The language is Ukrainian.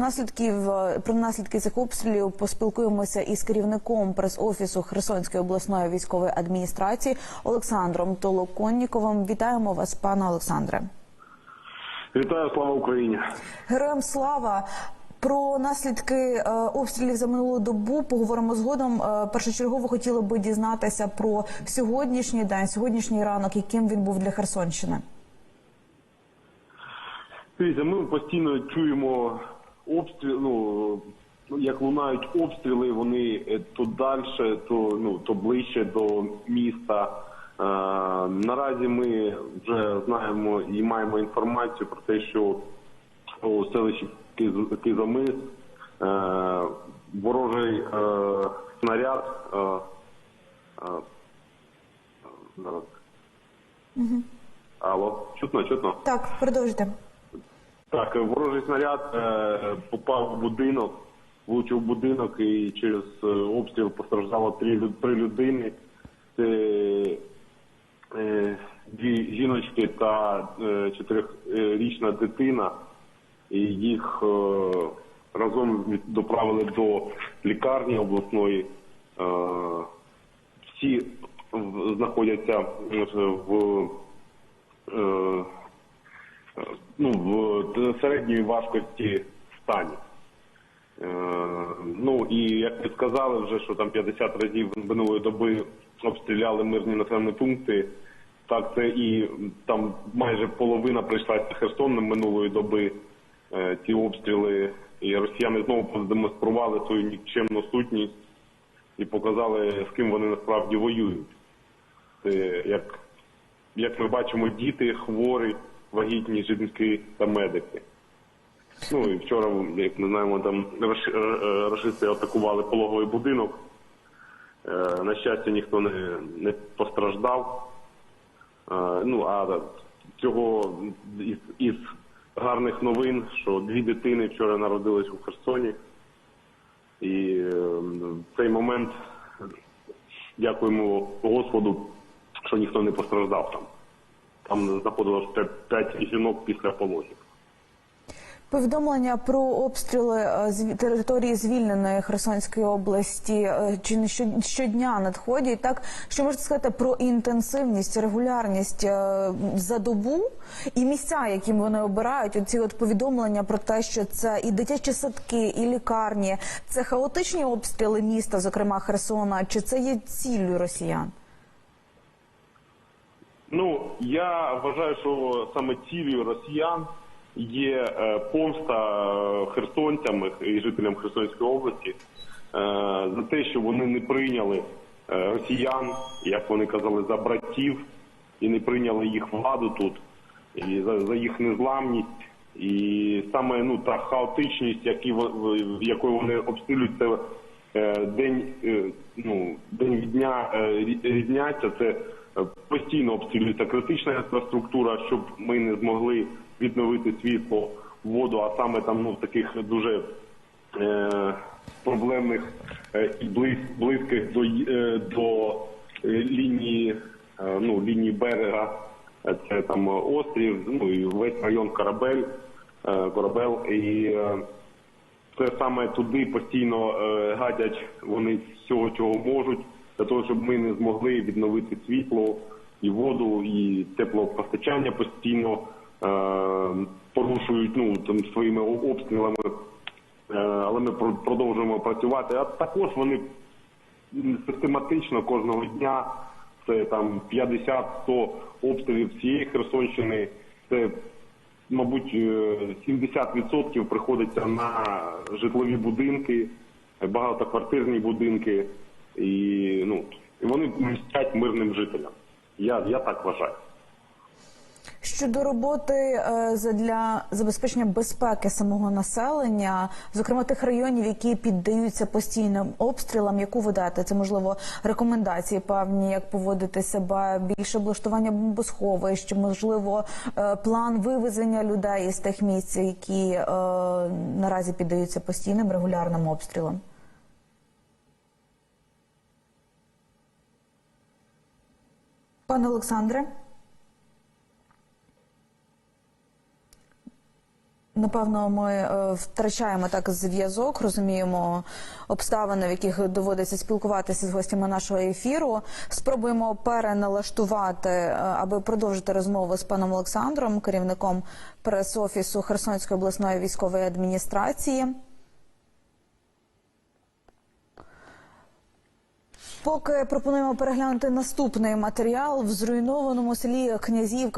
Наслідків про наслідки цих обстрілів поспілкуємося із керівником прес-офісу Херсонської обласної військової адміністрації Олександром Толоконніковим. Вітаємо вас, пане Олександре. Вітаю, слава Україні. Героям слава. Про наслідки е, обстрілів за минулу добу поговоримо згодом. Е, першочергово хотіли би дізнатися про сьогоднішній день, сьогоднішній ранок, яким він був для Херсонщини. Дивіться, ми постійно чуємо обстріл. Ну як лунають обстріли, вони е, то далі, то ну то ближче до міста. Е, наразі ми вже знаємо і маємо інформацію про те, що у селищі Киз- Кизомис е, ворожий е, снаряд. Е, е. Алло, чутно, чутно. Так, продовжуйте. Так, е, ворожий снаряд е, попав в будинок, влучив будинок і через е, обстріл постраждало три, три людини. Це е, дві жіночки та е, чотирирічна дитина. І їх е, разом доправили до лікарні обласної. Е, всі знаходяться е, в е, ну, в середньої важкості стані. Е, ну і як ви сказали, вже що там 50 разів минулої доби обстріляли мирні населені пункти. Так, це і там майже половина прийшлася Херсоном минулої доби. Е, ці обстріли, і росіяни знову продемонстрували свою нікчемну сутність і показали, з ким вони насправді воюють. Це як як ми бачимо, діти, хворі, вагітні жінки та медики. Ну і вчора, як ми знаємо, там е, рашисти атакували пологовий будинок. Е, На щастя, ніхто не, не постраждав. Е, Ну а цього із, із гарних новин, що дві дитини вчора народились у Херсоні. І е, в цей момент дякуємо Господу, що ніхто не постраждав там. Там знаходилось п'ять- жінок після пологів. Повідомлення про обстріли е, з території звільненої Херсонської області е, чи не щодня надходять. Так що можете сказати про інтенсивність, регулярність е, за добу і місця, яким вони обирають. Оці от повідомлення про те, що це і дитячі садки, і лікарні, це хаотичні обстріли міста, зокрема Херсона, чи це є ціллю росіян? Ну я вважаю, що саме цілею росіян є е, помста е, херсонцям і жителям Херсонської області е, за те, що вони не прийняли росіян, як вони казали, за братів, і не прийняли їх владу тут, і за, за їх незламність. І саме ну та хаотичність, які в- якою вони обстрілюють, це день ну день від дня різняться. Це постійно обстрілюється критична інфраструктура, щоб ми не змогли відновити світло, воду, а саме там ну таких дуже е, проблемних е, і близ, близьких до, е, до е, лінії, е, ну, лінії берега. Е, Це там е, острів, ну і весь район Корабель, е, Корабел. І е, це саме туди постійно е, гадять вони всього, чого можуть, для того, щоб ми не змогли відновити світло і воду, і теплопостачання постійно е, порушують ну, там, своїми обстрілами. Е, але ми продовжуємо працювати. А також вони систематично кожного дня це там 50-100 обстрілів всієї Херсонщини. Це, мабуть, е, 70% приходиться на житлові будинки, багатоквартирні будинки, і ну і вони мстять мирним жителям. Я, я так вважаю. Щодо роботи е, для забезпечення безпеки самого населення, зокрема тих районів, які піддаються постійним обстрілам, яку ви даєте? Це можливо рекомендації певні, як поводити себе, більше облаштування бомбосховищ, можливо, е, план вивезення людей із тих місць, які е, наразі піддаються постійним регулярним обстрілам. Пане Олександре. Напевно, ми е, втрачаємо так зв'язок, розуміємо обставини, в яких доводиться спілкуватися з гостями нашого ефіру. Спробуємо переналаштувати, е, аби продовжити розмову з паном Олександром, керівником прес-офісу Херсонської обласної військової адміністрації. Поки пропонуємо переглянути наступний матеріал в зруйнованому селі Князівка.